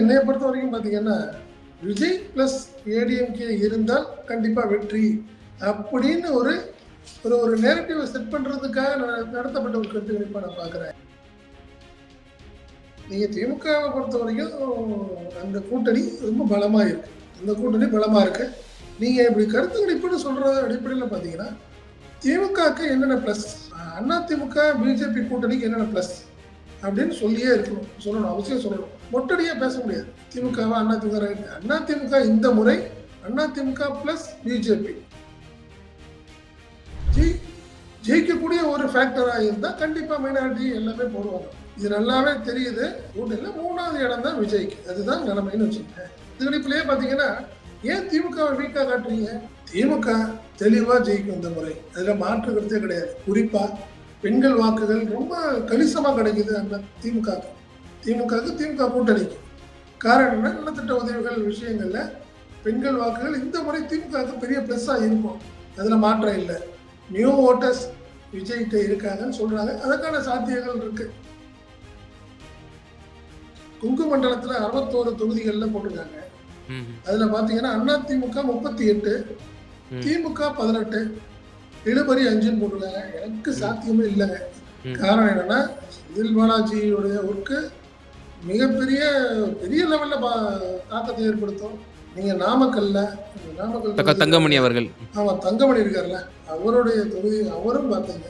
என்னைய பொறுத்த வரைக்கும் பார்த்தீங்கன்னா விஜய் ப்ளஸ் ஏடிஎம்கே இருந்தால் கண்டிப்பாக வெற்றி அப்படின்னு ஒரு ஒரு ஒரு நேரட்டிவை செட் பண்ணுறதுக்காக நடத்தப்பட்ட ஒரு கருத்து கணிப்பாக நான் பார்க்குறேன் நீங்கள் திமுகவை பொறுத்த வரைக்கும் அந்த கூட்டணி ரொம்ப பலமாக இருக்கு. அந்த கூட்டணி பலமாக இருக்கு. நீங்கள் இப்படி கருத்து கணிப்புன்னு சொல்கிற அடிப்படையில் பார்த்தீங்கன்னா திமுகவுக்கு என்னென்ன ப்ளஸ் அண்ணா திமுக பிஜேபி கூட்டணிக்கு என்னென்ன ப்ளஸ் அப்படின்னு சொல்லியே இருக்கணும். சொல்லணும் அவசியம் சொல்லணும். மொட்டடியாக பேச முடியாது. திமுகவா அண்ணா திமுக அண்ணா திமுக இந்த முறை அண்ணா திமுக ப்ளஸ் பிஜேபி ஜெய் ஜெயிக்கக்கூடிய ஒரு ஃபேக்டராக இருந்தால் கண்டிப்பாக மைனாரிட்டி எல்லாமே போடுவாங்க. இது நல்லாவே தெரியுது. கூட்டணியில் மூணாவது இடம் தான் விஜய்க்கு. அதுதான் நிலைமைன்னு வச்சுக்கோங்க. இதுகளிப்பிலேயே பார்த்தீங்கன்னா ஏன் திமுகவை வீக்காக காட்டுறீங்க? திமுக தெளிவாக ஜெயிக்கும் இந்த முறை. அதில் மாற்று கருத்தே கிடையாது. குறிப்பாக பெண்கள் வாக்குகள் ரொம்ப கணிசமாக கிடைக்குது அந்த திமுகவுக்கு திமுகவுக்கு திமுக கூட்டணிக்கு. காரணம் என்ன? நலத்திட்ட உதவிகள் விஷயங்களில் பெண்கள் வாக்குகள் இந்த முறை திமுகவுக்கு பெரிய ப்ளஸ்ஸாக இருக்கும். அதில் மாற்றம் இல்லை. நியூ ஓட்டர்ஸ் விஜய்கிட்ட இருக்காங்கன்னு சொல்கிறாங்க அதற்கான சாத்தியங்கள் இருக்குது குங்கு மண்டலத்தில் அறுபத்தோரு தொகுதிகளில் போட்டிருக்காங்க. அதில் பார்த்தீங்கன்னா அண்ணா திமுக முப்பத்தி எட்டு. திமுக பதினெட்டு இழுபறி அஞ்சுன்னு போட்டிருக்காங்க. எனக்கு சாத்தியமே இல்லைங்க. காரணம் என்னன்னா செந்தில் பாலாஜியுடைய ஒர்க்கு மிகப்பெரிய பெரிய லெவலில் தாக்கத்தை ஏற்படுத்தும். நீங்கள் நாமக்கல்ல நாமக்கல் தங்கமணி அவர்கள். ஆமாம் தங்கமணி இருக்கார்ல அவருடைய தொகுதி அவரும் பார்த்தீங்க.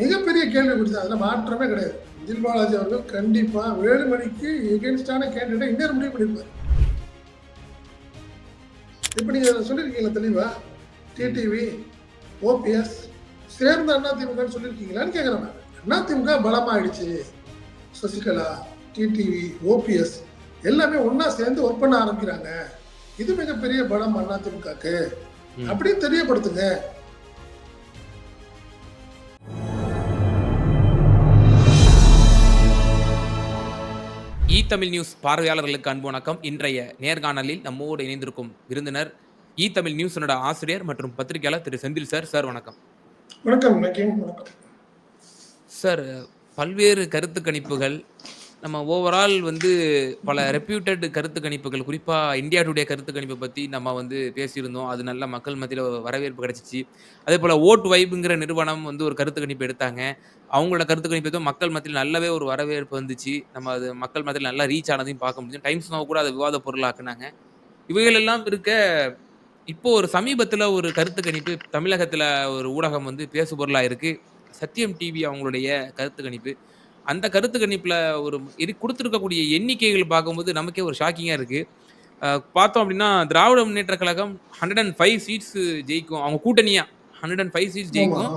மிகப்பெரிய கேள்வி குறித்து அதில் மாற்றமே கிடையாது. செந்தில் பாலாஜி அவர்கள் கண்டிப்பாக வேலுமணிக்கு எகென்ஸ்டான கேண்டிடேட் இன்னொரு முடிவு பண்ணியிருப்பார். இப்போ நீங்கள் சொல்லியிருக்கீங்களா தெளிவா? டிடிவி ஓபிஎஸ் சேர்ந்த அதிமுகன்னு சொல்லியிருக்கீங்களான்னு கேட்குறேன் அதிமுக பலமாயிடுச்சு. சசிகலா டிடிவி ஓபிஎஸ் எல்லாமே ஒன்றா சேர்ந்து ஒர்க் பண்ண ஆரம்பிக்கிறாங்க. இது மிகப்பெரிய பலம் அதிமுகக்கு. அப்படின்னு தெரியப்படுத்துங்க. இ தமிழ் நியூஸ் பார்வையாளர்களுக்கு அன்பு வணக்கம். இன்றைய நேர்காணலில் நம்மோடு இணைந்திருக்கும் விருந்தினர் இ தமிழ் நியூஸனோட ஆசிரியர் மற்றும் பத்திரிகையாளர் திரு செந்தில் சார். சார் வணக்கம். வணக்கம் சார் பல்வேறு கருத்து கணிப்புகள் நம்ம ஓவரால் வந்து பல ரெப்யூட்டட் கருத்து கணிப்புகள் குறிப்பாக இந்தியா டுடே கருத்து கணிப்பை பற்றி நம்ம வந்து பேசியிருந்தோம். அது நல்ல மக்கள் மத்தியில் வரவேற்பு கிடச்சிச்சு. அதே போல் ஓட் வைப்புங்கிற நிறுவனம் வந்து ஒரு கருத்து கணிப்பு எடுத்தாங்க. அவங்களோட கருத்து கணிப்பு எதுவும் மக்கள் மத்தியில் நல்லாவே ஒரு வரவேற்பு வந்துச்சு. நம்ம அது மக்கள் மத்தியில் நல்லா ரீச் ஆனதையும் பார்க்க முடியும் டைம்ஸ் நோ கூட அதை விவாத பொருளாக்குனாங்க. இவைகளெல்லாம் இருக்க இப்போ ஒரு சமீபத்தில் ஒரு கருத்து கணிப்பு தமிழகத்தில் ஒரு ஊடகம் வந்து பேசு பொருளாக இருக்குது சத்தியம் டிவி அவங்களுடைய கருத்து கணிப்பு. அந்த கருத்து கணிப்பில் ஒரு இது கொடுத்துருக்கக்கூடிய எண்ணிக்கைகள் பார்க்கும்போது நமக்கே ஒரு ஷாக்கிங்காக இருக்குது பார்த்தோம் அப்படின்னா Dravida Munnetra Kazhagam hundred and five seats ஜெயிக்கும். அவங்க கூட்டணியாக ஹண்ட்ரட் அண்ட் ஃபைவ் சீட்ஸ் ஜெயிக்கும்.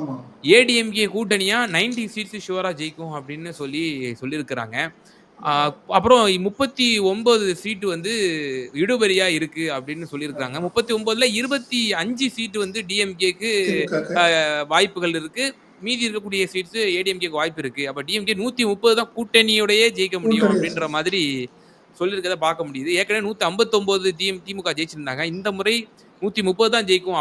ஏடிஎம்கே கூட்டணியாக நைன்டி சீட்ஸ் ஷுவராக ஜெயிக்கும் அப்படின்னு சொல்லி சொல்லியிருக்கிறாங்க. அப்புறம் முப்பத்தி ஒன்பது சீட்டு வந்து இடுபறியாக இருக்குது அப்படின்னு சொல்லியிருக்கிறாங்க. முப்பத்தி ஒம்போதில் இருபத்தி அஞ்சு சீட்டு வந்து டிஎம்கேக்கு வாய்ப்புகள் இருக்கு. மீதி இருக்கக்கூடிய சீட்ஸ் ஏடிஎம்கேக்கு வாய்ப்பு இருக்கு. அப்ப டிஎம்கே நூத்தி முப்பது தான் கூட்டணியோடயே ஜெயிக்க முடியும். அப்படின்ற மாதிரி சொல்லியிருக்கத பார்க்க முடியுது. ஏற்கனவே நூத்தி ஐம்பத்தொன்பது டிஎம் திமுக ஜெயிச்சிருந்தாங்க. இந்த முறை நூத்தி முப்பது தான் ஜெயிக்கும்.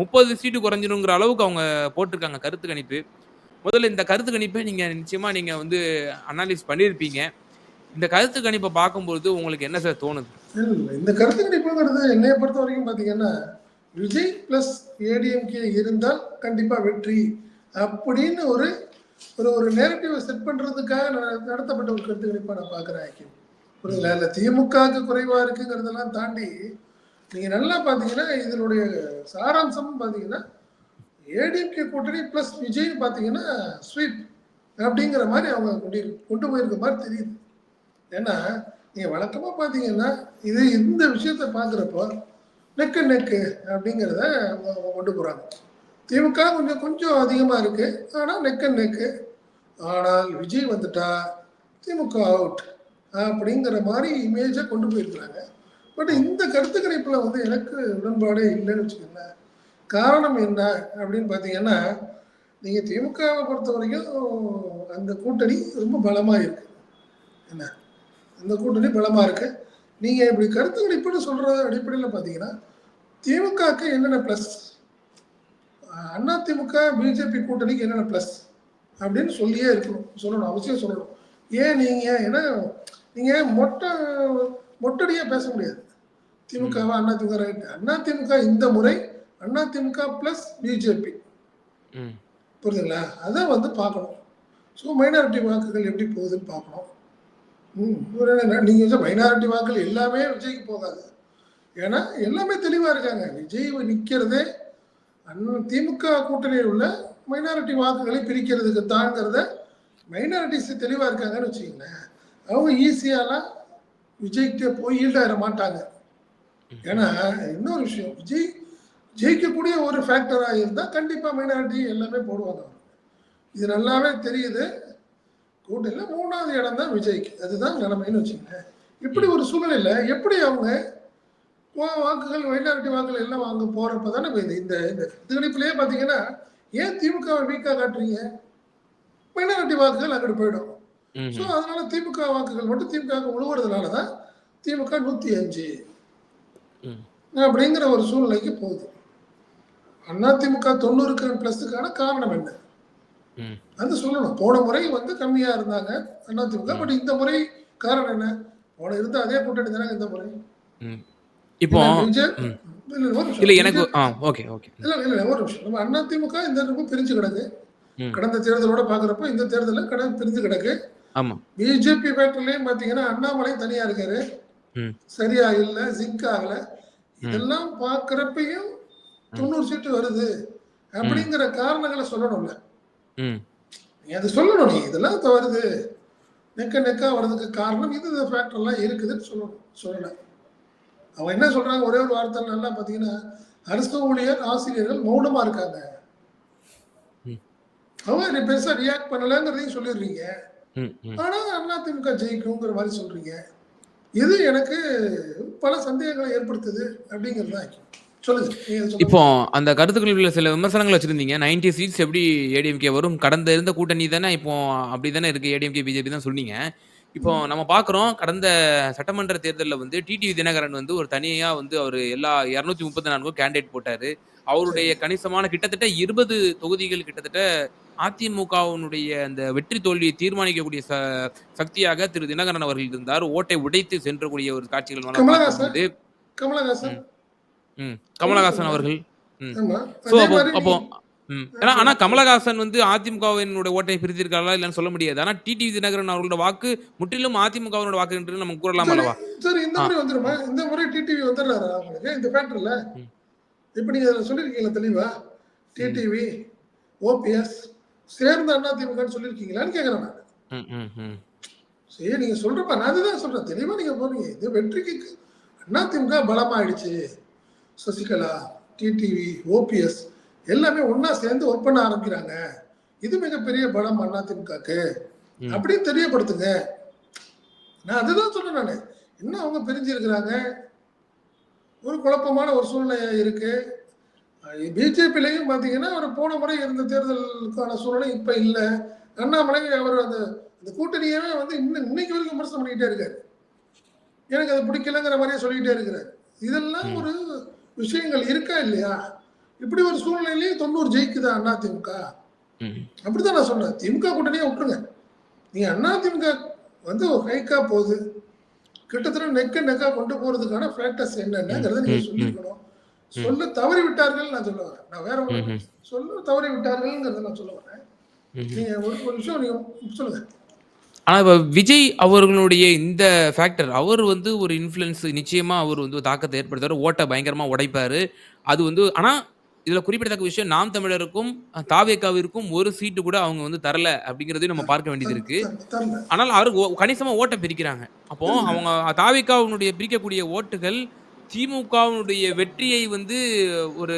முப்பது சீட்டு குறைஞ்சிருங்கிற அளவுக்கு அவங்க போட்டிருக்காங்க கருத்து கணிப்பு. முதல்ல இந்த கருத்து கணிப்பை நீங்க நிச்சயமா நீங்க வந்து அனாலிஸ் பண்ணியிருப்பீங்க. இந்த கருத்து கணிப்பை பார்க்கும்போது உங்களுக்கு என்ன சார் தோணுது? இந்த கருத்து கணிப்புங்கிறது என்னைய பொறுத்த வரைக்கும் பார்த்தீங்கன்னா விஜய் ப்ளஸ் ஏடிஎம்கே இருந்தால் கண்டிப்பாக வெற்றி. அப்படின்னு ஒரு ஒரு ஒரு நேரட்டிவை செட் பண்ணுறதுக்காக நடத்தப்பட்ட ஒரு கருத்து கணிப்பாக நான் பார்க்குறேன் ஐக்கியம். புரியுதுங்களா? இல்லை திமுகவுக்கு குறைவாக இருக்குங்கிறதெல்லாம் தாண்டி நீங்கள் நல்லா பார்த்தீங்கன்னா இதனுடைய சாராம்சம் பார்த்தீங்கன்னா ஏடிஎம்கே கூட்டணி ப்ளஸ் விஜய்னு பார்த்தீங்கன்னா ஸ்வீப் அப்படிங்கிற மாதிரி அவங்க கொண்டு கொண்டு போயிருக்க மாதிரி தெரியுது. ஏன்னா நீங்கள் வழக்கமாக பார்த்தீங்கன்னா இது இந்த விஷயத்தை பார்க்குறப்போ நெக்கு நெக்கு அப்படிங்கிறத அவங்க அவங்க கொண்டு போகிறாங்க திமுக கொஞ்சம் கொஞ்சம் அதிகமாக இருக்குது ஆனால் நெக்கு நெக்கு ஆனால் விஜய் வந்துட்டா திமுக அவுட் அப்படிங்கிற மாதிரி இமேஜை கொண்டு போயிருக்கிறாங்க. பட் இந்த கருத்து கணிப்பில் வந்து எனக்கு உடன்பாடே இல்லைன்னு வச்சுக்கோங்களேன். காரணம் என்ன அப்படின்னு பார்த்தீங்கன்னா நீங்கள் திமுகவை பொறுத்த வரைக்கும் அந்த கூட்டணி ரொம்ப பலமாக இருக்கு. என்ன? அந்த கூட்டணி பலமாக இருக்கு. நீங்கள் இப்படி கருத்து கணிப்புன்னு சொல்கிற அடிப்படையில் பார்த்தீங்கன்னா திமுகவுக்கு என்னென்ன ப்ளஸ் அண்ணா திமுக பிஜேபி கூட்டணிக்கு என்னென்ன ப்ளஸ் அப்படின்னு சொல்லியே இருக்கணும். சொல்லணும் அவசியம் சொல்லணும். ஏன் நீங்கள் ஏன்னா நீங்க மொட்டை மொட்டடியா பேச முடியாது. திமுகவா அண்ணா திமுக ரைட் அண்ணா திமுக இந்த முறை அண்ணா திமுக பிளஸ் பிஜேபி. புரியுதுங்களா? அதை வந்து பார்க்கணும். ஸோ மைனாரிட்டி வாக்குகள் எப்படி போகுதுன்னு பார்க்கணும். நீங்கள் வந்து மைனாரிட்டி வாக்குகள் எல்லாமே விஜய்க்கு போகாது. ஏன்னா எல்லாமே தெளிவாக இருக்காங்க. விஜய் நிற்கிறதே திமுக கூட்டணியில் உள்ள மைனாரிட்டி வாக்குகளை பிரிக்கிறதுக்கு தாங்கிறத மைனாரிட்டிஸ் தெளிவாக இருக்காங்கன்னு வச்சுக்கோங்களேன். அவங்க ஈஸியாலாம் விஜய்கிட்ட போய் ஈல்டாயிட மாட்டாங்க. ஏன்னா இன்னொரு விஷயம் விஜய் ஜெயிக்கக்கூடிய ஒரு ஃபேக்டராக இருந்தால் கண்டிப்பாக மைனாரிட்டி எல்லாமே போடுவாங்க இது நல்லாவே தெரியுது. கூட்டணியில் மூணாவது இடம் தான் விஜய்க்கு. அதுதான் நிலைமைன்னு வச்சுக்கோங்களேன். இப்படி ஒரு சூழ்நிலையில் எப்படி அவங்க வாக்குகள் மைனாரிட்டி வாக்குகள் எல்லாம் வாங்க போகிறப்ப தானே இந்த இந்த திகணிப்புலேயே பார்த்தீங்கன்னா ஏன் திமுகவை வீக்காக காட்டுறீங்க? மைனாரிட்டி வாக்குகள் அங்கிட்டு போயிடும். ஸோ அதனால திமுக வாக்குகள் மட்டும் திமுக உழுவுறதுனால தான் திமுக நூற்றி அஞ்சு. அப்படிங்கிற ஒரு சூழ்நிலைக்கு போகுது. அண்ணா திமுக தொண்ணூறுக்கு பிளஸுக்கான காரணம் என்ன? அது சொல்லணும். போன முறை வந்து கம்மியா இருந்தாங்க அண்ணா திமுக பட் இந்த முறை காரணம் என்ன? போன இருந்த அதே கூட்டணி தானே இந்த முறை? இப்போ இல்ல, எனக்கு ஓகே ஓகே இல்ல இல்ல ஒரு நிமிஷம். நம்ம அண்ணா திமுக இந்த நிமிடம் பிரிஞ்சு கிடக்கு. கடந்த தேர்தலோட பாக்குறப்ப இந்த தேர்தலில் கடை பிரிஞ்சு கிடக்கு. ஆமா. பிஜேபி ஃபேக்டர்லயும் பாத்தீங்கன்னா அண்ணாமலை தனியா இருக்காரு. சரியா இல்ல ஜிங்க் ஆகல. இதெல்லாம் பாக்குறப்பையும் தொண்ணூறு சீட்டு வருது. அப்படிங்கிற காரணங்களை சொல்லணும்ல. ம். நீ அது சொல்லணும். நீ இதெல்லாம் வருது நெக்க நெக்கா வர்றதுக்கு காரணம் இது இந்த ஃபேக்டர்லாம் இருக்குதுன்னு சொல்லணும். சொல்லல. அவங்க என்ன சொல்றாங்க? ஒரே ஒரு வார்த்தை நல்லா பாத்தீங்கன்னா அரசு ஊழியர் ஆசிரியர்கள் மௌனமா இருக்காங்க. ம். அவங்க பெருசா ரியாக்ட் பண்ணலங்கிறதையும் சொல்லிடுறீங்க. ஆனா அதிமுக ஜெயிக்குங்கிற மாதிரி சொல்றீங்க. இது எனக்கு பல சந்தேகங்களை ஏற்படுத்துது அப்படிங்கிறது தான். இப்போ அந்த கருத்துக்களில் சில விமர்சனங்கள் வச்சிருந்தீங்க. 90 சீட்ஸ் எப்படி ஏடிஎம்கே வரும்? கடந்த இருந்த கூட்டணி தானே இப்போ அப்படி தானே இருக்கு ஏடிஎம்கே பிஜேபி தான் சொன்னீங்க இப்போ நம்ம பார்க்குறோம் கடந்த சட்டமன்ற தேர்தலில் வந்து டிடிவி தினகரன் வந்து ஒரு தனியாக வந்து அவர் எல்லா இரநூத்தி முப்பத்தி நான்கும் கேண்டிடேட் போட்டார். அவருடைய கணிசமான கிட்டத்தட்ட இருபது தொகுதிகள் கிட்டத்தட்ட அதிமுகவினுடைய அந்த வெற்றி தோல்வியை தீர்மானிக்கக்கூடிய ச சக்தியாக திரு தினகரன் அவர்கள் இருந்தார். ஓட்டை உடைத்து சென்றக்கூடிய ஒரு காட்சிகள் கமலஹாசன். அவர்கள். அப்போ ஏன்னா ஆனால் கமலஹாசன் வந்து அதிமுகவினுடைய ஓட்டை பிரித்திருக்காரா இல்லைன்னு சொல்ல முடியாது. ஆனால் டிடிவி தினகரன் அவர்களோட வாக்கு முற்றிலும் அதிமுகவினோட வாக்கு என்று நம்ம கூறலாம் அல்லவா? சரி இந்த முறை வந்துருமா? இந்த முறை டிடிவி வந்துடுறாரு அவங்களுக்கு? இந்த ஃபேக்டர்ல. இப்ப நீங்க அதில் சொல்லியிருக்கீங்களா தெளிவா? டிடிவி ஓபிஎஸ் சேர்ந்த அண்ணா திமுகன்னு சொல்லியிருக்கீங்களான்னு கேட்குறேன் நான். சரி நீங்க சொல்றப்ப நான் அதுதான் சொல்றேன். தெளிவா நீங்க போறீங்க. இது வெற்றிக்கு அண்ணா திமுக பலமாயிடுச்சு. சசிகலா டிடிவி ஓபிஎஸ் எல்லாமே ஒண்ணா சேர்ந்து ஒர்க் பண்ண ஆரம்பிக்கிறாங்க. இது மிகப்பெரிய பலம் அண்ணா திமுகக்கு ம். அப்படின்னு தெரியப்படுத்துங்க. நான் அதுதான் சொல்றேன் நான். என்ன அவங்க பிரிஞ்சிருக்கிறாங்க? ஒரு குழப்பமான ஒரு சூழ்நிலை இருக்கு. பிஜேபிலையும் பார்த்தீங்கன்னா அவர் போன முறை இருந்த தேர்தலுக்கான சூழ்நிலை இப்போ இல்லை. அண்ணாமலை அவர் அந்த அந்த கூட்டணியவே வந்து இன்னும் இன்னைக்கு வரைக்கும் விமர்சனம் பண்ணிக்கிட்டே இருக்காரு. எனக்கு அது பிடிக்கலங்கிற மாதிரியே சொல்லிக்கிட்டே இருக்கிறார். இதெல்லாம். ஒரு விஷயங்கள் இருக்கா இல்லையா? இப்படி ஒரு சூழ்நிலையிலேயே தொண்ணூறு ஜெயிக்குதா அண்ணா திமுக? அப்படிதான் நான் சொன்னேன். திமுக கூட்டணியே விட்டுருங்க. நீங்க அண்ணா திமுக வந்து ஹைக்கா போகுது. கிட்டத்தட்ட நெக்க நெக்கா கொண்டு போறதுக்கான ஃபேக்டர்ஸ் என்னென்னங்கிறத நீங்க ம், ம். சொல்லிருக்கணும் சொல்ல தவறி விட்டார்கள் நான் சொல்ல வரேன். நான் வேற. சொல்ல தவறி விட்டார்கள்ங்கிறத நான் சொல்ல வரேன். நீங்க ஒரு ஒரு விஷயம் நீங்க சொல்லுங்க. ஆனா இப்ப விஜய் அவர்களுடைய இந்த ஃபேக்டர் அவர் வந்து ஒரு இன்ஃப்ளூயன்ஸ் நிச்சயமா அவர் வந்து தாக்கத்தை ஏற்படுத்துவார். ஓட்டை பயங்கரமா உடைப்பாரு. அது வந்து ஆனா இதுல குறிப்பிடத்தக்க விஷயம் நாம் தமிழருக்கும் தாவேக்காவிற்கும் ஒரு சீட்டு கூட அவங்க வந்து தரல அப்படிங்கறதையும் நம்ம பார்க்க வேண்டியது இருக்கு. ஆனால் அவரு ஓ- கணிசமா ஓட்டை பிரிக்கிறாங்க. அப்போ அவங்க தாவேக்காவினுடைய பிரிக்கக்கூடிய ஓட்டுகள் திமுகவினுடைய வெற்றியை வந்து ஒரு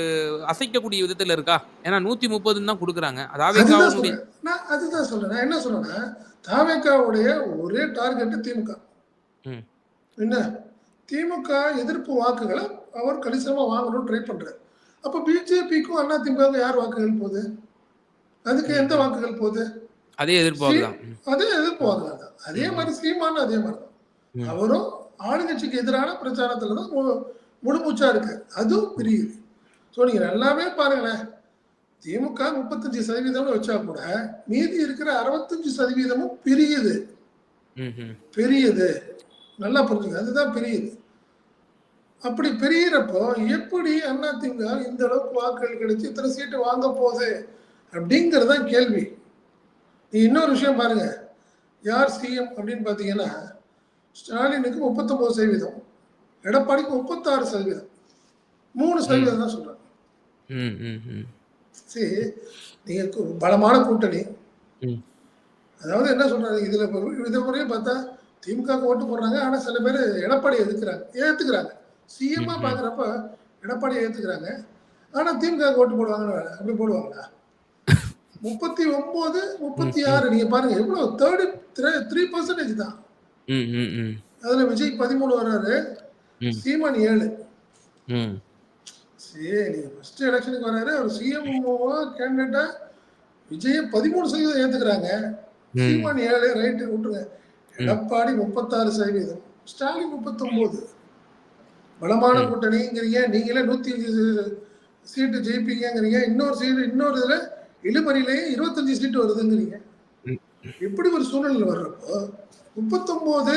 அசைக்கக்கூடிய விதத்துல இருக்கா? ஏன்னா நூத்தி முப்பதுன்னு தான் கொடுக்குறாங்க. நான் அதுதான் சொல்றேன். என்ன சொல்றேன்னா தாவேக்காவுடைய ஒரே டார்கெட் திமுக. என்ன? திமுக எதிர்ப்பு வாக்குகளை அவர் கணிசமா வாங்கணும்னு ட்ரை பண்றாரு. அப்ப பிஜேபிக்கும் அண்ணா திமுக யார் வாக்குகள் போகுது? அதுக்கு எந்த வாக்குகள் போகுது? அதே எதிர்பார்ப்பு தான் அதே எதிர்ப்பு தான் அதே மாதிரி சீமானும் அதே மாதிரி தான். அவரும் ஆளுங்கட்சிக்கு எதிரான பிரச்சாரத்துல தான் முழுமூச்சா இருக்கு அதுவும் பிரியுது. ஸோ நீங்க நல்லாவே பாருங்களேன். திமுக முப்பத்தஞ்சு சதவீதம்னு வச்சா கூட மீதி இருக்கிற அறுபத்தஞ்சு சதவீதமும் பிரியுது. பெரியது. நல்லா புரிஞ்சுங்க. அதுதான் பெரியது. அப்படி பெரியறப்போ எப்படி அதிமுக இந்த அளவுக்கு வாக்குகள் கிடைச்சு இத்தனை சீட்டு வாங்க போகுது அப்படிங்கிறது தான் கேள்வி. நீ இன்னொரு விஷயம் பாருங்க. யார் சிஎம் அப்படின்னு பார்த்தீங்கன்னா ஸ்டாலினுக்கு முப்பத்தொன்பது சதவீதம் எடப்பாடிக்கு முப்பத்தாறு சதவீதம். மூணு சதவீதம் தான் சொல்றாங்க. சரி நீங்க பலமான கூட்டணி. அதாவது என்ன சொல்றாங்க இதுல இதை முறையும் பார்த்தா திமுக ஓட்டு போடுறாங்க ஆனா சில பேர் எடப்பாடி எதிர்க்கிறாங்க ஏத்துக்கிறாங்க. சிஎம்மா. பாக்குறப்ப எடப்பாடி ஏத்துக்கிறாங்க ஆனா திமுக ஓட்டு போடுவாங்கன்னு வேலை. அப்படி போடுவாங்களா முப்பத்தி ஒன்பது முப்பத்தி ஆறு நீங்க பாருங்க எவ்வளவு தேர்ட்டி த்ரீ பர்சன்டேஜ் தான். அதுல விஜய் பதிமூணு வர்றாரு. சீமான் ஏழு. சரி ஃபர்ஸ்ட் எலெக்ஷனுக்கு வராரு அவர் சிஎம் கேண்டிடேட்டா விஜய பதிமூணு சதவீதம் ஏத்துக்கிறாங்க. சீமான் ஏழு ரைட்டு விட்டுருங்க எடப்பாடி முப்பத்தாறு சதவீதம் ஸ்டாலின் முப்பத்தொன்பது பலமான கூட்டணிங்கிறீங்க. நீங்களே நூத்தி அஞ்சு சீட்டு ஜெயிப்பீங்கங்கிறீங்க. இன்னொரு சீட்டு இன்னொரு இதுல இழுபறியிலேயே இருபத்தஞ்சு சீட்டு வருதுங்கிறீங்க. ம். இப்படி ஒரு சூழ்நிலை வர்றப்போ முப்பத்தொன்பது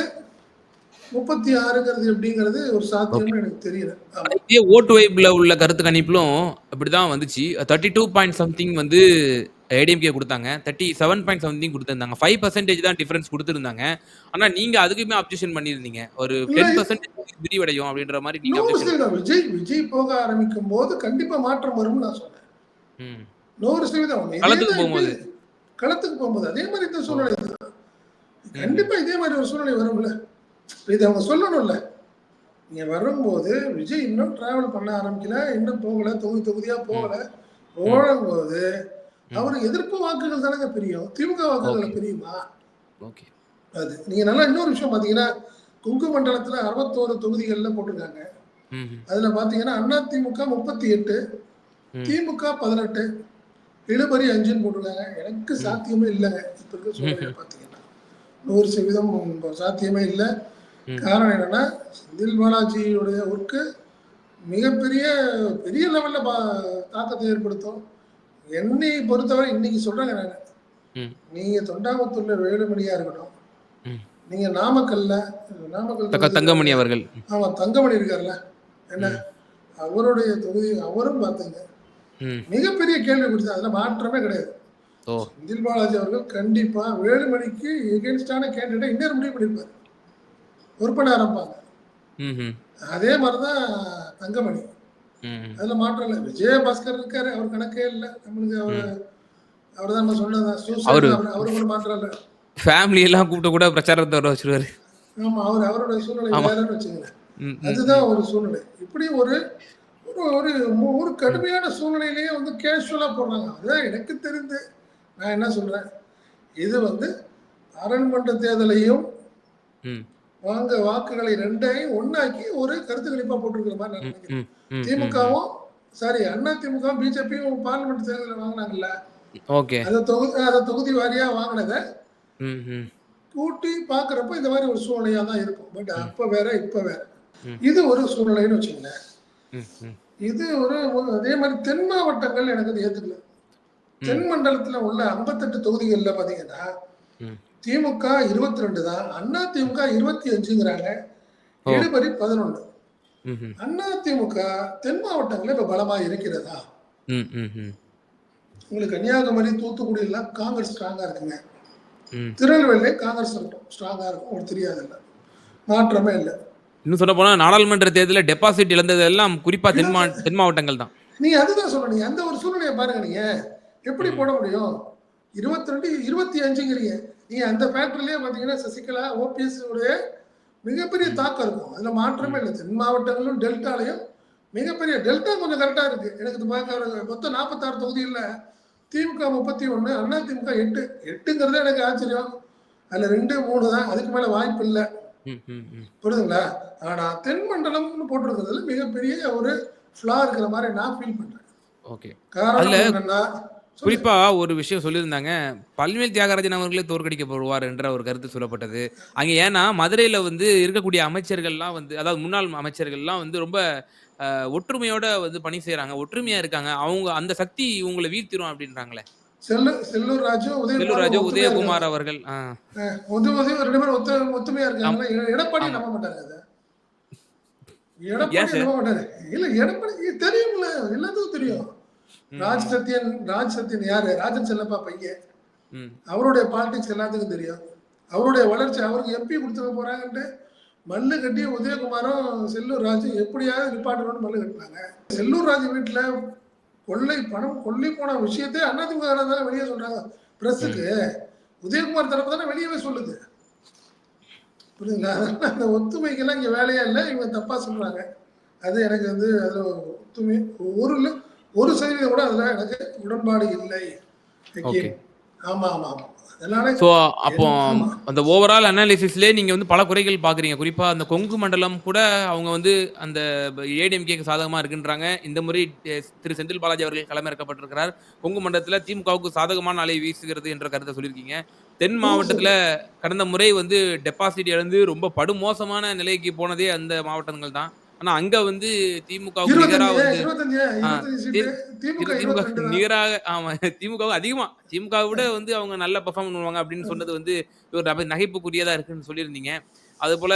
முப்பத்தி ஆறுங்கிறது எப்படிங்கிறது ஒரு சாத்தியம்னு எனக்கு தெரியல. இதே ஓட்டு வைப்புல உள்ள கருத்து கணிப்பிலும் அப்படிதான் வந்துச்சு. தேர்ட்டி டூ பாயிண்ட் சம்திங் வந்து ஏடிஎம்கே கொடுத்தாங்க. தேர்ட்டி செவன் பாயிண்ட் சம்திங் கொடுத்துருந்தாங்க. ஃபைவ் பர்சன்டேஜ் தான் டிஃபரன்ஸ் கொடுத்துருந்தாங்க. ஆனா நீங்க அதுக்குமே அப்ஜெக்ஷன் பண்ணியிருந்தீங்க. ஒரு டென் பர்சன்டேஜ் விரிவடையும் அப்படின்ற மாதிரி நீங்க விஜய் விஜய் போக ஆரம்பிக்கும் போது கண்டிப்பா மாற்றம் வரும்னு நான் சொன்னேன். நூறு சதவீதம் களத்துக்கு தான் போகும்போது. களத்துக்கு போகும்போது அதே மாதிரி இந்த சூழ்நிலை தான். கண்டிப்பா இதே மாதிரி ஒரு சூழ்நிலை வரும்ல. இது அவங்க சொல்லணும்ல. நீங்க வரும்போது விஜய் இன்னும் டிராவல் பண்ண ஆரம்பிக்கல இன்னும் போகல தொகுதி தொகுதியா போகல. போகும்போது அவருக்கு எதிர்ப்பு வாக்குகள் தானங்க பிரியும். திமுக வாக்குகள் பிரியுமா? ஓகே. அது. நீங்க நல்லா இன்னொரு விஷயம் பாத்தீங்கன்னா குங்கு மண்டலத்துல அறுபத்தோரு தொகுதிகள்ல போட்டிருக்காங்க. அதுல பாத்தீங்கன்னா அண்ணா திமுக முப்பத்தி எட்டு. திமுக பதினெட்டு இழுபறி அஞ்சுன்னு போட்டிருக்காங்க. எனக்கு சாத்தியமே இல்லைங்க. இப்ப இருக்க சூழ்நிலை பாத்தீங்கன்னா. நூறு சதவீதம் சாத்தியமே இல்லை. காரணம் என்னன்னா செந்தில் பாலாஜியுடைய ஒர்க்கு மிகப்பெரிய பெரிய லெவல்ல தாக்கத்தை ஏற்படுத்தும். என்னை பொறுத்தவரை இன்னைக்கு சொல்றேங்க நான். நீங்க தொண்டாமுத்தூர்ல வேலுமணியா இருக்கட்டும். நீங்க நாமக்கல்ல நாமக்கல் தங்கமணி அவர்கள். ஆமா தங்கமணி இருக்கார்ல. என்ன? அவருடைய தொகுதி அவரும் பார்த்துங்க. மிகப்பெரிய கேள்வி குறித்து அதுல மாற்றமே கிடையாது. செந்தில் பாலாஜி அவர்கள் கண்டிப்பா வேலுமணிக்கு எகென்ஸ்டான கேண்டிடேட் இன்னொரு முடிவு பண்ணியிருப்பாரு பொறுப்பட ஆரம்பிப்பாங்க. அதே மாதிரிதான் தங்கமணி. அதுல மாற்றம் இல்லை. விஜயபாஸ்கர் இருக்காரு அவர் கணக்கே இல்லை. நம்மளுக்கு அவர் அவர் தான் நம்ம சொன்னதான் அவரு- கூட மாற்றம் இல்லை. ஃபேமிலி எல்லாம் கூப்பிட்டு கூட பிரச்சாரத்தை வர வச்சிருவாரு. ஆமா அவர் அவருடைய சூழ்நிலை வேறன்னு ம் அதுதான் ஒரு சூழ்நிலை. இப்படி ஒரு ஒரு ஒரு கடுமையான சூழ்நிலையிலேயே வந்து கேஷுவலா போடுறாங்க. அதுதான் எனக்கு தெரிந்து நான் என்ன சொல்றேன்? இது வந்து அரண்மன்ற தேர்தலையும் வாங்க வாக்குகளை ரெண்டையும் ஒண்ணாக்கி ஒரு கருத்து கணிப்பா போட்டிருக்கிற மாதிரி நான் நினைக்கிறேன். திமுகவும் சாரி அண்ணா திமுக பிஜேபியும் பார்லிமெண்ட் தேர்தலில் வாங்கினாங்கல்ல. ஓகே. அதை தொகுதி அதை தொகுதி வாரியா வாங்கினதை ம் கூட்டி பார்க்குறப்ப இந்த மாதிரி ஒரு சூழ்நிலையா தான் இருக்கும். பட் அப்ப வேற இப்ப வேற. இது ஒரு சூழ்நிலைன்னு வச்சுங்களேன் இது ஒரு அதே மாதிரி தென் மாவட்டங்கள் எனக்கு அது ஏத்துக்கல. தென் மண்டலத்துல உள்ள 58 தொகுதிகள்ல பாத்தீங்கன்னா திமுக இருபத்தி ரெண்டு தான். அண்ணா திமுக இருபத்தி அஞ்சுங்கிறாங்க. இழுபறி பதினொன்னு. அண்ணா திமுக தென் மாவட்டங்கள்ல இப்ப பலமா இருக்கிறதா? உங்களுக்கு கன்னியாகுமரி தூத்துக்குடி எல்லாம் காங்கிரஸ் ஸ்ட்ராங்கா இருக்குங்க. திருநெல்வேலியிலே காங்கிரஸ் இருக்கும் ஸ்ட்ராங்கா இருக்கும். உங்களுக்கு தெரியாதுல்ல மாற்றமே இல்லை. இன்னும் சொல்ல போனா நாடாளுமன்ற தேர்தலில் டெபாசிட் இழந்தது எல்லாம் குறிப்பா தென் மா தென் மாவட்டங்கள் தான். நீங்க அதுதான் சொல்றீங்க அந்த ஒரு சூழ்நிலையை பாருங்க நீங்க. எப்படி போட முடியும்? இருபத்தி ரெண்டு இருபத்தி அஞ்சுங்கிறீங்க. நீங்க அந்த ஃபேக்டரிலேயே பாத்தீங்கன்னா சசிகலா ஓபிஎஸ் உடைய மிகப்பெரிய தாக்கம் இருக்கும். அதுல மாற்றமே இல்லை. தென் மாவட்டங்களும் டெல்டாலையும் மிகப்பெரிய டெல்டா கொஞ்சம் கரெக்டா இருக்கு. எனக்கு மொத்தம் நாற்பத்தாறு தொகுதியில் திமுக முப்பத்தி ஒன்று அண்ணா திமுக எட்டு. எட்டுங்கிறதே எனக்கு ஆச்சரியம். அதுல ரெண்டு மூணு தான் அதுக்கு மேல வாய்ப்பு இல்லை. ம் ம் ம். புரியுதுங்களா? ஆனா தென் மண்டலம்னு போட்டிருக்கிறதுல மிகப்பெரிய ஒரு ஃபிளா இருக்கிற மாதிரி நான் ஃபீல் பண்றேன். ஓகே. காரணம் என்னன்னா. குறிப்பா ஒரு விஷயம் சொல்லியிருந்தாங்க. பல்வேல் தியாகராஜன் அவர்களே தோற்கடிக்கப்படுவார் என்ற ஒரு கருத்து சொல்லப்பட்டது. அங்க ஏன்னா மதுரையில வந்து இருக்கக்கூடிய அமைச்சர்கள்லாம் வந்து அதாவது முன்னாள் அமைச்சர்கள்லாம் வந்து ரொம்ப ஒற்றுமையோட வந்து பணி செய்றாங்க. ஒற்றுமையா இருக்காங்க. அவங்க அந்த சக்தி இவங்களை வீழ்த்திரும் அப்படின்றாங்களே. செல்லு செல்லூர் ராஜு செல்லூர் ராஜு உதயகுமார் அவர்கள் ரெண்டு பேரும் ஒத்து ஒத்துமையா இருக்காங்க எடப்பாடி. நம்ப மாட்டாங்க எடப்பாடி சார்? நம்ப மாட்டாரு. இல்ல எடப்பாடி தெரியும்ல. எல்லாத்துக்கும் தெரியும். ராஜ் சத்யன் ராஜ் சத்யன் யாரு? ராஜன் செல்லப்பா பையன். அவருடைய பாலிடிக்ஸ் எல்லாத்துக்கும் தெரியும். அவருடைய வளர்ச்சி அவருக்கு எம்பி கொடுத்துட போறாங்கன்ட்டு மல்லு கட்டி உதயகுமாரும் செல்லூர் ராஜு எப்படியாவது நிப்பாட்டணும்னு மல்லு கட்டினாங்க. செல்லூர் ராஜு வீட்டுல கொள்ளை பணம் கொள்ளை போன விஷயத்தை அதிமுக தானே வெளியே சொல்றாங்க. பிரஸுக்கு உதயகுமார் தரப்பு தானே வெளியவே சொல்லுது. புரியுதுங்களா? அந்த ஒத்துமைக்கெல்லாம் இங்க வேலையா இல்லை. இவங்க தப்பா சொல்றாங்க. அது எனக்கு வந்து அதுல ஒத்துமை ஒரு ஒரு சதவீதம் கூட அதுல எனக்கு உடன்பாடு இல்லை. Okay. ஆமா ஆமா ஆமா. அதனால ஸோ அப்போ. அந்த ஓவரால் அனாலிசிஸ்லேயே நீங்க வந்து பல குறைகள் பார்க்குறீங்க. குறிப்பா அந்த கொங்கு மண்டலம் கூட அவங்க வந்து அந்த ஏடிஎம்கேக்கு சாதகமா இருக்குன்றாங்க. இந்த முறை திரு செந்தில் பாலாஜி அவர்கள் களமிறக்கப்பட்டிருக்கிறார். கொங்கு மண்டலத்தில் திமுகவுக்கு சாதகமான அலை வீசுகிறது என்ற கருத்தை சொல்லியிருக்கீங்க. தென் மாவட்டத்துல கடந்த முறை வந்து டெபாசிட் இழந்து ரொம்ப படுமோசமான நிலைக்கு போனதே அந்த மாவட்டங்கள் தான் ஆனா அங்க வந்து திமுக திமுக நிகராக ஆமா திமுக அதிகமா திமுக விட வந்து அவங்க நல்லா பெர்ஃபார்ம் பண்ணுவாங்க அப்படின்னு சொன்னது வந்து ஒரு நகைப்புக்குரியதா இருக்குன்னு சொல்லியிருந்தீங்க. அது போல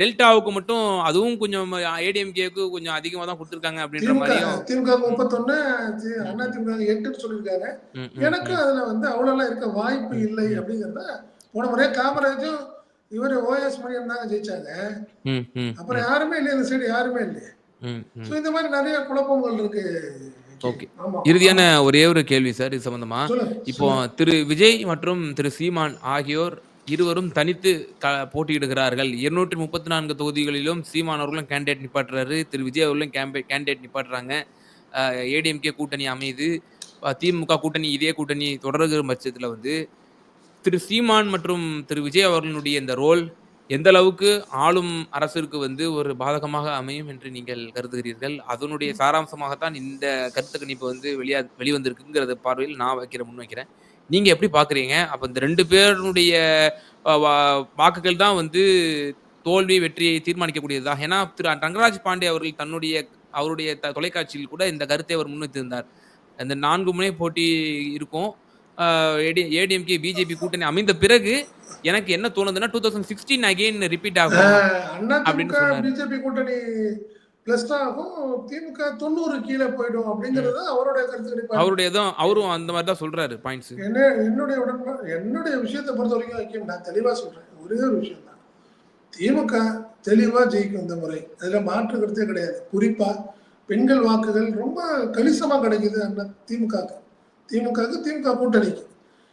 டெல்டாவுக்கு மட்டும் அதுவும் கொஞ்சம் ஏடிஎம்கேக்கு கொஞ்சம் அதிகமா தான் கொடுத்துருக்காங்க அப்படின்ற மாதிரியும் திமுக முப்பத்தொன்னு அண்ணா திமுக எட்டுன்னு சொல்லியிருக்காங்க. எனக்கு அதுல வந்து அவ்வளோலாம் இருக்க வாய்ப்பு இல்லை அப்படிங்கிறத போன முறையே காமராஜும் இவர் ஓஎஸ் மணியன் தாங்க ஜெயிச்சாங்க அப்புறம் யாருமே இல்லை இந்த சைடு யாருமே இல்லை ம், ம். ஸோ இந்த மாதிரி நிறைய குழப்பங்கள் இருக்கு. ஆமா. இறுதியான ஒரே ஒரு கேள்வி சார் இது சம்பந்தமா? இப்போ திரு விஜய் மற்றும் திரு சீமான் ஆகியோர் இருவரும் தனித்து போட்டியிடுகிறார்கள். இருநூற்றி முப்பத்தி நான்கு தொகுதிகளிலும் சீமான் அவர்களும் கேண்டிடேட் நிப்பாட்டுறாரு. திரு விஜய் அவர்களும் கேம்பே கேண்டிடேட் நிப்பாட்டுறாங்க. ஏடிஎம்கே கூட்டணி அமையுது. திமுக கூட்டணி இதே கூட்டணி தொடர்கிற பட்சத்தில் வந்து திரு சீமான் மற்றும் திரு விஜய் அவர்களுடைய இந்த ரோல் எந்த அளவுக்கு ஆளும் அரசிற்கு வந்து ஒரு பாதகமாக அமையும் என்று நீங்கள் கருதுகிறீர்கள்? அதனுடைய சாராம்சமாகத்தான் இந்த கருத்து கணிப்பு வந்து வெளியா வெளிவந்திருக்குங்கிறத பார்வையில் நான் வைக்கிற முன் வைக்கிறேன் நீங்க எப்படி பாக்குறீங்க அப்ப இந்த ரெண்டு பேருடைய வா- வாக்குகள் தான் வந்து தோல்வி வெற்றியை தீர்மானிக்கக்கூடியதுதான். ஏன்னா திரு ரங்கராஜ் பாண்டே அவர்கள் தன்னுடைய அவருடைய த- தொலைக்காட்சியில் கூட இந்த கருத்தை அவர் முன்வைத்திருந்தார். அந்த நான்கு முனை போட்டி இருக்கும். ஏடிஎம்கே பிஜேபி கூட்டணி அமைந்த பிறகு எனக்கு என்ன தோணுதுன்னா two thousand sixteen again repeat ஆகும் அப்படின்னு சொன்னாரு. பிஜேபி கூட்டணி பிளஸ் ஆகும். திமுக தொண்ணூறு கீழே போயிடும் அப்படிங்கிறது அவருடைய கருத்து கணிப்பு அவருடையதும் அவரும் அந்த மாதிரி தான் சொல்றாரு பாயிண்ட்ஸ் என்ன என்னுடைய உடன்பா என்னுடைய விஷயத்தை பொறுத்த வரைக்கும் வைக்கும் நான் தெளிவா சொல்றேன். ஒரே ஒரு விஷயம் தான். திமுக தெளிவா ஜெயிக்கும் இந்த முறை. அதுல மாற்று கருத்தே கிடையாது. குறிப்பா பெண்கள் வாக்குகள் ரொம்ப கணிசமா கிடைக்குது அந்த திமுகவுக்கு திமுகவுக்கு திமுக கூட்டணிக்கு.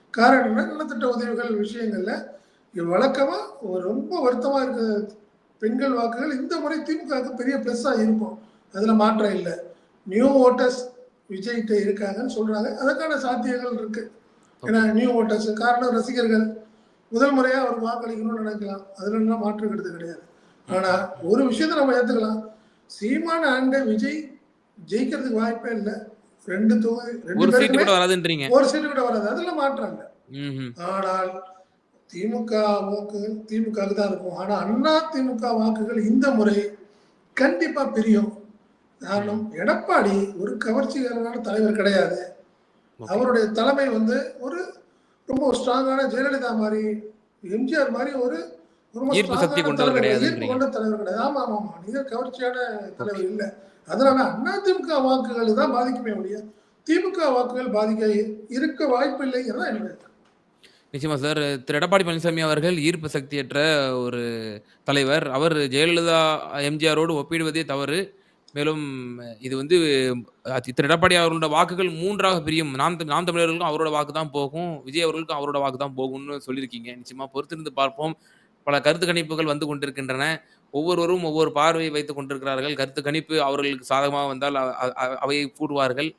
காரணம் என்ன? நலத்திட்ட உதவிகள் விஷயங்கள்ல இது வழக்கமா ஒரு ரொம்ப வருத்தமா இருக்க பெண்கள் வாக்குகள் இந்த முறை திமுகவுக்கு பெரிய பிளஸ்ஸா இருக்கும். அதுல மாற்றம் இல்லை. நியூ ஓட்டர்ஸ் விஜய்கிட்ட இருக்காங்கன்னு சொல்றாங்க. அதுக்கான சாத்தியங்கள் இருக்கு. ஏன்னா நியூ ஓட்டர்ஸ் காரணம் ரசிகர்கள். முதல் முறையா அவர் வாக்களிக்கணும்னு நினைக்கலாம். அதுல எல்லாம் மாற்று கருத்து கிடையாது. ஆனா ஒரு விஷயத்த நம்ம ஏத்துக்கலாம். சீமான ஆண்ட விஜய் ஜெயிக்கிறதுக்கு வாய்ப்பே இல்லை. ரெண்டு தொகுதி ரெண்டு ஒரு சீட்டு கூட வராதுன்றீங்க. ஒரு சீட்டு கூட வராது. அதுல மாற்றாங்க. ஆனால் திமுக வாக்குகள் திமுகவுக்கு தான் இருக்கும். ஆனா அண்ணா திமுக வாக்குகள் இந்த முறை கண்டிப்பா பிரியும். காரணம் எடப்பாடி ஒரு கவர்ச்சிகரமான தலைவர் கிடையாது. அவருடைய தலைமை வந்து ஒரு ரொம்ப ஸ்ட்ராங்கான ஜெயலலிதா மாதிரி எம்ஜிஆர் மாதிரி ஒரு ஈர்ப்பு சக்தி கொண்டவர். ஈர்ப்பு கொண்ட தலைவர் கிடையாது. ஆமா ஆமா ஆமா. நீங்க கவர்ச்சியான தலைவர் இல்ல. அதனால அதிமுக வாக்குகள் தான் பாதிக்குமே ஒழிய திமுக வாக்குகள் பாதிக்க இருக்க வாய்ப்பு இல்லைங்கிறதா என்னுடைய நிச்சயமா சார். திரு. எடப்பாடி பழனிசாமி அவர்கள் ஈர்ப்பு சக்தியற்ற ஒரு தலைவர். அவர் ஜெயலலிதா எம்ஜிஆரோடு ஒப்பிடுவதே தவறு. மேலும் இது வந்து திரு. எடப்பாடி அவர்களோட வாக்குகள் மூன்றாக பிரியும். நாம் நாம் தமிழர்களுக்கும் அவரோட வாக்கு தான் போகும். விஜய் அவர்களுக்கும் அவரோட வாக்கு தான் போகும்னு சொல்லியிருக்கீங்க. நிச்சயமா பொறுத்திருந்து பார்ப்போம். பல கருத்து கணிப்புகள் வந்து கொண்டிருக்கின்றன. ஒவ்வொருவரும் ஒவ்வொரு பார்வையை வைத்துக் கொண்டிருக்கிறார்கள். கருத்து கணிப்பு அவர்களுக்கு சாதகமாக வந்தால் அவையை கூறுவார்கள்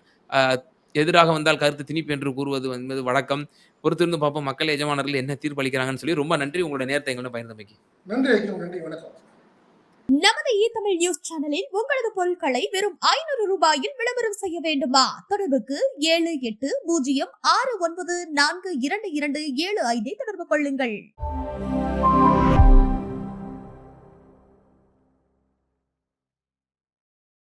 எதிராக வந்தால் கருத்து திணிப்பு என்று கூறுவது என்பது வழக்கம். பொறுத்திருந்து பார்ப்போம். மக்கள் எஜமானர்கள் என்ன தீர்ப்பளிக்கிறாங்கன்னு சொல்லி ரொம்ப நன்றி. உங்களோட நேரத்தை எங்களோட பயந்தமைக்கு நன்றி நன்றி. வணக்கம். நமது இ தமிழ் நியூஸ் சேனலில் உங்களது பொருட்களை வெறும் ஐநூறு ரூபாயில் விளம்பரம் செய்ய வேண்டுமா? தொடர்புக்கு ஏழு எட்டு பூஜ்ஜியம் ஆறு ஒன்பது நான்கு இரண்டு இரண்டு ஏழு ஐந்தை தொடர்பு கொள்ளுங்கள்.